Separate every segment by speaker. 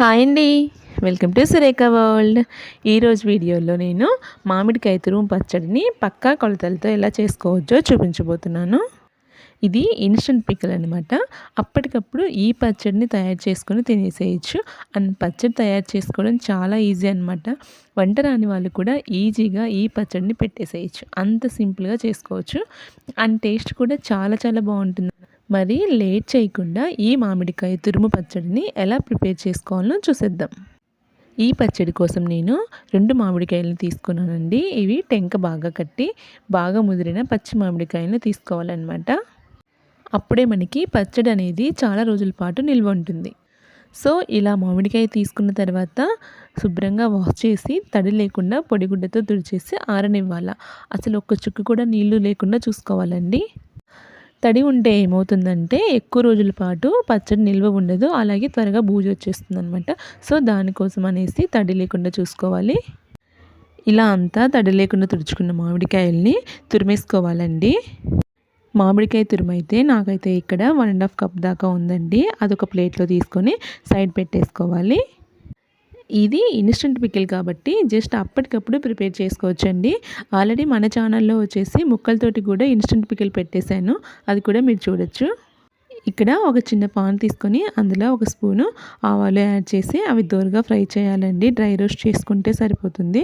Speaker 1: Hi అండి. Welcome to Surekha world ఈరోజు వీడియోలో నేను మామిడికాయ తురుము పచ్చడిని పక్కా కొలతలతో ఎలా చేసుకోవచ్చో చూపించబోతున్నాను. ఇది ఇన్స్టెంట్ పిక్కల్ అనమాట అప్పటికప్పుడు ఈ పచ్చడిని తయారు చేసుకొని తినేసేయచ్చు. అండ్ పచ్చడి తయారు చేసుకోవడం చాలా ఈజీ అనమాట వంట రాని వాళ్ళు కూడా ఈజీగా ఈ పచ్చడిని పెట్టేసేయచ్చు. అంత సింపుల్గా చేసుకోవచ్చు. అండ్ టేస్ట్ కూడా చాలా చాలా బాగుంటుంది. మరి లేట్ చేయకుండా ఈ మామిడికాయ తురుము పచ్చడిని ఎలా ప్రిపేర్ చేసుకోవాలో చూసేద్దాం. ఈ పచ్చడి కోసం నేను రెండు మామిడికాయలను తీసుకున్నానండి. ఇవి టెంక బాగా కట్టి బాగా ముదిరిన పచ్చి మామిడికాయలను తీసుకోవాలన్నమాట. అప్పుడే మనకి పచ్చడి అనేది చాలా రోజుల పాటు నిల్వ ఉంటుంది. సో ఇలా మామిడికాయ తీసుకున్న తర్వాత శుభ్రంగా వాష్ చేసి తడి లేకుండా పొడిగుడ్డతో తుడిచేసి ఆరనివ్వాలి? అసలు ఒక్క చుక్కు కూడా నీళ్ళు లేకుండా చూసుకోవాలండి. తడి ఉంటే ఏమవుతుందంటే ఎక్కువ రోజుల పాటు పచ్చడి నిల్వ ఉండదు అలాగే త్వరగా బూజు వచ్చేస్తుంది అనమాట సో దానికోసం అనేసి తడి లేకుండా చూసుకోవాలి. ఇలా అంతా తడి లేకుండా తుడుచుకున్న మామిడికాయల్ని తురిమేసుకోవాలండి. మామిడికాయ తురుమైతే నాకైతే ఇక్కడ వన్ అండ్ హాఫ్ కప్ దాకా ఉందండి. అదొక ప్లేట్లో తీసుకొని సైడ్ పెట్టేసుకోవాలి. ఇది ఇన్స్టెంట్ పికిల్ కాబట్టి జస్ట్ అప్పటికప్పుడు ప్రిపేర్ చేసుకోవచ్చండి. ఆల్రెడీ మన ఛానల్లో వచ్చేసి ముక్కలతోటి కూడా ఇన్స్టెంట్ పికిల్ పెట్టేశాను. అది కూడా మీరు చూడొచ్చు. ఇక్కడ ఒక చిన్న పాన్ తీసుకొని అందులో ఒక స్పూను ఆవాలు యాడ్ చేసి అవి దూరగా ఫ్రై చేయాలండి. డ్రై రోస్ట్ చేసుకుంటే సరిపోతుంది.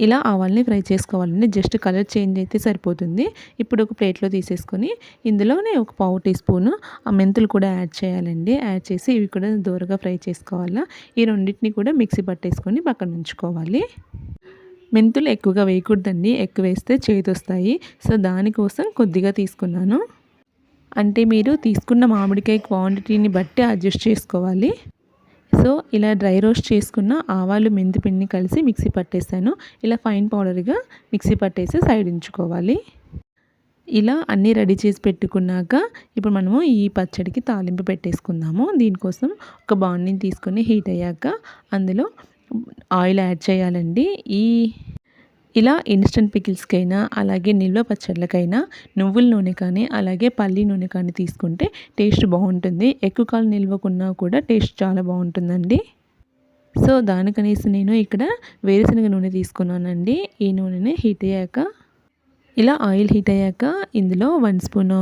Speaker 1: ఇలా ఆవాల్ని ఫ్రై చేసుకోవాలండి. జస్ట్ కలర్ చేంజ్ అయితే సరిపోతుంది. ఇప్పుడు ఒక ప్లేట్లో తీసేసుకొని ఇందులోనే ఒక పావు టీ స్పూను ఆ మెంతులు కూడా యాడ్ చేయాలండి. యాడ్ చేసి ఇవి కూడా దూరగా ఫ్రై చేసుకోవాలా. ఈ రెండింటిని కూడా మిక్సీ పట్టేసుకొని పక్కన ఉంచుకోవాలి. మెంతులు ఎక్కువగా వేయకూడదండి. ఎక్కువ వేస్తే చేతొస్తాయి సో దానికోసం కొద్దిగా తీసుకున్నాను. అంటే మీరు తీసుకున్న మామిడికాయ క్వాంటిటీని బట్టి అడ్జస్ట్ చేసుకోవాలి. సో ఇలా డ్రై రోస్ట్ చేసుకున్న ఆవాలు మెంతి పిండిని కలిసి మిక్సీ పట్టేసాను. ఇలా ఫైన్ పౌడర్గా మిక్సీ పట్టేసి సైడ్ ఉంచుకోవాలి. ఇలా అన్నీ రెడీ చేసి పెట్టుకున్నాక ఇప్పుడు మనము ఈ పచ్చడికి తాలింపు పెట్టేసుకుందాము. దీనికోసం ఒక బాండిని తీసుకొని హీట్ అయ్యాక అందులో ఆయిల్ యాడ్ చేయాలండి. ఈ ఇలా ఇన్స్టెంట్ పికిల్స్కైనా అలాగే నిల్వ పచ్చళ్ళకైనా నువ్వుల నూనె కానీ అలాగే పల్లి నూనె కానీ తీసుకుంటే టేస్ట్ బాగుంటుంది. ఎక్కువ కాలం నిల్వకున్నా కూడా టేస్ట్ చాలా బాగుంటుందండి. సో దానికనేసి నేను ఇక్కడ వేరుశనగ నూనె తీసుకున్నానండి. ఈ నూనెని హీట్ అయ్యాక ఇలా ఆయిల్ హీట్ అయ్యాక ఇందులో వన్ స్పూన్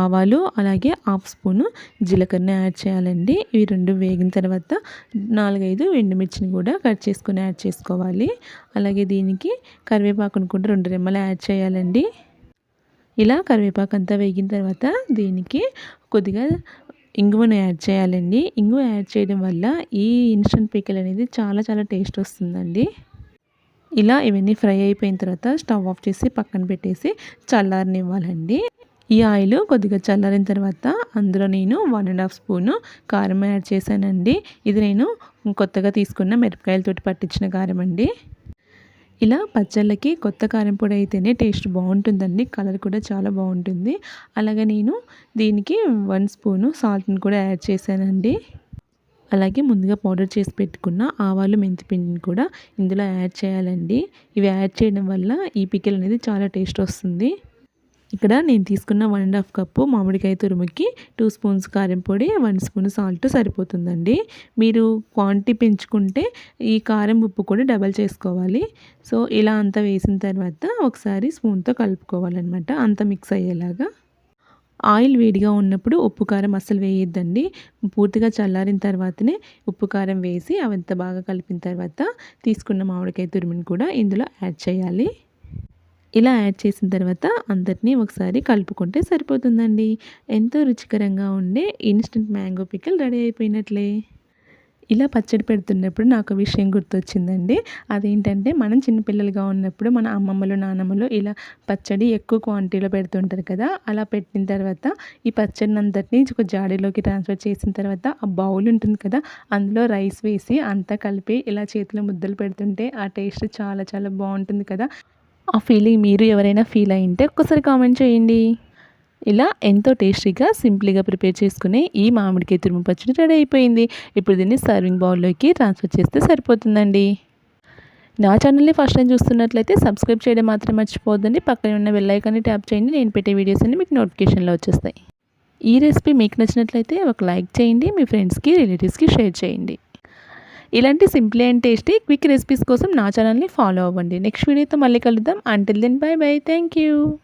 Speaker 1: ఆవాలు అలాగే హాఫ్ స్పూను జీలకర్ర యాడ్ చేయాలండి. ఇవి రెండు వేగిన తర్వాత నాలుగైదు ఎండుమిర్చిని కూడా కట్ చేసుకుని యాడ్ చేసుకోవాలి. అలాగే దీనికి కరివేపాకును కూడా రెండు రెమ్మలు యాడ్ చేయాలండి. ఇలా కరివేపాకు అంతా వేగిన తర్వాత దీనికి కొద్దిగా ఇంగువను యాడ్ చేయాలండి. ఇంగువ యాడ్ చేయడం వల్ల ఈ ఇన్స్టెంట్ పిక్కల్ అనేది చాలా చాలా టేస్ట్ వస్తుందండి. ఇలా ఇవన్నీ ఫ్రై అయిపోయిన తర్వాత స్టవ్ ఆఫ్ చేసి పక్కన పెట్టేసి చల్లారనివ్వాలండి. ఈ ఆయిల్ కొద్దిగా చల్లారిన తర్వాత అందులో నేను వన్ అండ్ హాఫ్ స్పూను కారం యాడ్ చేశానండి. ఇది నేను కొత్తగా తీసుకున్న మిరపకాయలతోటి పట్టించిన కారం అండి. ఇలా పచ్చళ్ళకి కొత్త కారం పొడి అయితేనే టేస్ట్ బాగుంటుందండి. కలర్ కూడా చాలా బాగుంటుంది. అలాగే నేను దీనికి వన్ స్పూను సాల్ట్ని కూడా యాడ్ చేశానండి. అలాగే ముందుగా పౌడర్ చేసి పెట్టుకున్న ఆవాలు మెంతిపిండిని కూడా ఇందులో యాడ్ చేయాలండి. ఇవి యాడ్ చేయడం వల్ల ఈ పికిల్ అనేది చాలా టేస్ట్ వస్తుంది. ఇక్కడ నేను తీసుకున్న వన్ అండ్ హాఫ్ కప్పు మామిడికాయ తురుముకి టూ స్పూన్స్ కారం పొడి వన్ స్పూన్ సాల్ట్ సరిపోతుందండి. మీరు క్వాంటిటీ పెంచుకుంటే ఈ కారం ఉప్పు కూడా డబల్ చేసుకోవాలి. సో ఇలా అంతా వేసిన తర్వాత ఒకసారి స్పూన్తో కలుపుకోవాలన్నమాట. అంత మిక్స్ అయ్యేలాగా. ఆయిల్ వేడిగా ఉన్నప్పుడు ఉప్పు కారం అస్సలు వేయొద్దండి. పూర్తిగా చల్లారిన తర్వాతనే ఉప్పు కారం వేసి అవంతా బాగా కలిపిన తర్వాత తీసుకున్న మామిడికాయ తురిమిని కూడా ఇందులో యాడ్ చేయాలి. ఇలా యాడ్ చేసిన తర్వాత అందరినీ ఒకసారి కలుపుకుంటే సరిపోతుందండి. ఎంతో రుచికరంగా ఉండే ఇన్స్టెంట్ మ్యాంగో పికిల్ రెడీ అయిపోయినట్లే. ఇలా పచ్చడి పెడుతున్నప్పుడు నాకు విషయం గుర్తొచ్చిందండి. అదేంటంటే మనం చిన్నపిల్లలుగా ఉన్నప్పుడు మన అమ్మమ్మలు నానమ్మలు ఇలా పచ్చడి ఎక్కువ క్వాంటిటీలో పెడుతుంటారు కదా అలా పెట్టిన తర్వాత ఈ పచ్చడిని అంతటిని ఒక జాడీలోకి ట్రాన్స్ఫర్ చేసిన తర్వాత ఆ బౌల్ ఉంటుంది కదా అందులో రైస్ వేసి అంతా కలిపి ఇలా చేతిలో ముద్దలు పెడుతుంటే ఆ టేస్ట్ చాలా చాలా బాగుంటుంది కదా. ఆ ఫీలింగ్ మీరు ఎవరైనా ఫీల్ అయ్యింటే ఒక్కసారి కామెంట్ చేయండి. ఇలా ఎంతో టేస్టీగా సింపుల్గా ప్రిపేర్ చేసుకునే ఈ మామిడికాయ తురుము పచ్చడి రెడీ అయిపోయింది. ఇప్పుడు దీన్ని సర్వింగ్ బౌల్లోకి ట్రాన్స్ఫర్ చేస్తే సరిపోతుందండి. నా ఛానల్ని ఫస్ట్ టైం చూస్తున్నట్లయితే సబ్స్క్రైబ్ చేయడం మాత్రం మర్చిపోద్దండి పక్కన ఉన్న బెల్లైకాన్ని ట్యాప్ చేయండి. నేను పెట్టే వీడియోస్ అన్ని మీకు నోటిఫికేషన్లో వచ్చేస్తాయి. ఈ రెసిపీ మీకు నచ్చినట్లయితే ఒక లైక్ చేయండి. మీ ఫ్రెండ్స్కి రిలేటివ్స్కి షేర్ చేయండి. ఇలాంటి simple and tasty quick recipes కోసం నా ఛానల్ని ఫాలో అవ్వండి. నెక్స్ట్ వీడియోతో మళ్ళీ కలుద్దాం. Until then bye bye thank you